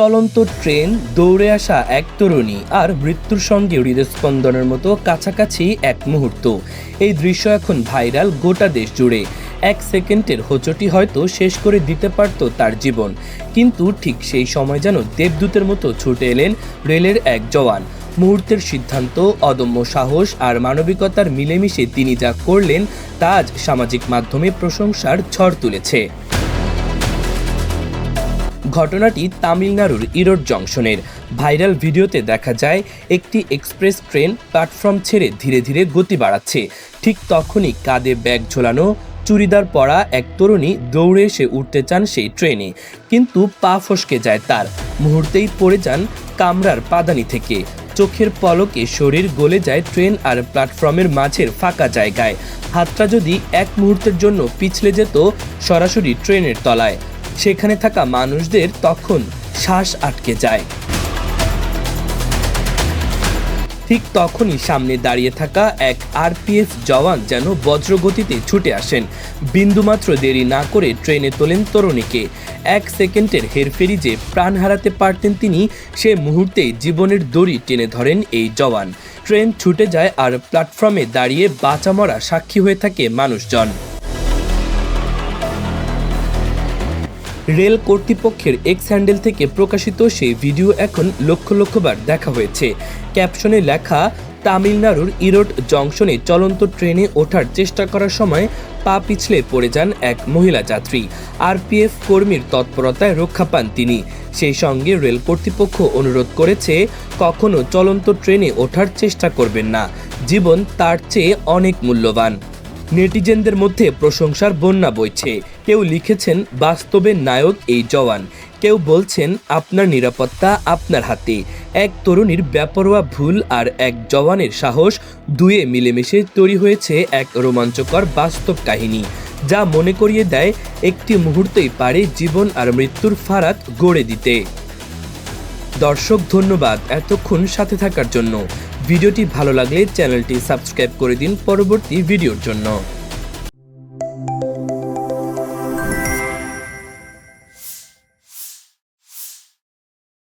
চলন্ত ট্রেন দৌড়ে আসা এক তরুণী আর মৃত্যুর সঙ্গে হৃদস্পন্দনের মতো কাছাকাছি এক মুহূর্ত। এই দৃশ্য এখন ভাইরাল গোটা দেশ জুড়ে। এক সেকেন্ডের হোঁচটি হয়তো শেষ করে দিতে পারত তার জীবন। কিন্তু ঠিক সেই সময় যেন দেবদূতের মতো ছুটে এলেন রেলের এক জওয়ান। মুহূর্তের সিদ্ধান্ত, অদম্য সাহস আর মানবিকতার মিলেমিশে তিনি যা করলেন তা আজ সামাজিক মাধ্যমে প্রশংসার ঝড় তুলেছে। ঘটনাটি তামিলনাড়ুর ইরোড জংশনের। ভাইরাল ভিডিওতে দেখা যায়, একটি এক্সপ্রেস ট্রেন প্ল্যাটফর্ম ছেড়ে ধীরে ধীরে গতি বাড়াচ্ছে। ঠিক তখনই কাঁধে ব্যাগ ঝোলানো, চুড়িদার পরা এক তরুণী দৌড়ে এসে উঠতে চান সেই ট্রেনে। কিন্তু পা ফসকে যায় তার। মুহূর্তেই পড়ে যান কামরার পাদানি থেকে। চোখের পলকে শরীর গলে যায় ট্রেন আর প্ল্যাটফর্মের মাঝের ফাঁকা জায়গায়। হাতটা যদি এক মুহূর্তের জন্য পিছলে যেত, সরাসরি ট্রেনের তলায়। সেখানে থাকা মানুষদের তখন শ্বাস আটকে যায়। ঠিক তখনই সামনে দাঁড়িয়ে থাকা এক আরপিএফ জওয়ান যেন বজ্রগতিতে ছুটে আসেন। বিন্দুমাত্র দেরি না করে ট্রেনে তোলেন তরুণীকে। এক সেকেন্ডের হেরফেরি যে প্রাণ হারাতে পারতেন তিনি, সে মুহূর্তেই জীবনের দড়ি টেনে ধরেন এই জওয়ান। ট্রেন ছুটে যায় আর প্ল্যাটফর্মে দাঁড়িয়ে বাঁচা মরা সাক্ষী হয়ে থাকে মানুষজন। রেল কর্তৃপক্ষের এক্স হ্যান্ডেল থেকে প্রকাশিত সেই ভিডিও এখন লক্ষ লক্ষবার দেখা হয়েছে। ক্যাপশনে লেখা, তামিলনাড়ুর ইরোড জংশনে চলন্ত ট্রেনে ওঠার চেষ্টা করার সময় পা পিছলে পড়ে যান এক মহিলা যাত্রী। আরপিএফ কর্মীর তৎপরতায় রক্ষা পান তিনি। সেই সঙ্গে রেল কর্তৃপক্ষ অনুরোধ করেছে, কখনো চলন্ত ট্রেনে ওঠার চেষ্টা করবেন না। জীবন তার চেয়ে অনেক মূল্যবান। নেটিজেনদের মধ্যে প্রশংসার বন্যা বইছে। কেউ লিখেছেন, বাস্তবে নায়ক এই জওয়ান। কেউ বলছেন, আপনার নিরাপত্তা আপনার হাতে। এক তরুণীর বেপরোয়া ভুল আর এক জওয়ানের সাহস দুয়ে মিলেমিশে তৈরি হয়েছে এক রোমাঞ্চকর বাস্তব কাহিনী। যা মনে করিয়ে দেয়, একটি মুহূর্তেই পারে জীবন আর মৃত্যুর ফারাত গড়ে দিতে। দর্শক, ধন্যবাদ এতক্ষণ সাথে থাকার জন্য। ভিডিওটি ভালো লাগলে চ্যানেলটি সাবস্ক্রাইব করে দিন পরবর্তী ভিডিওর জন্য।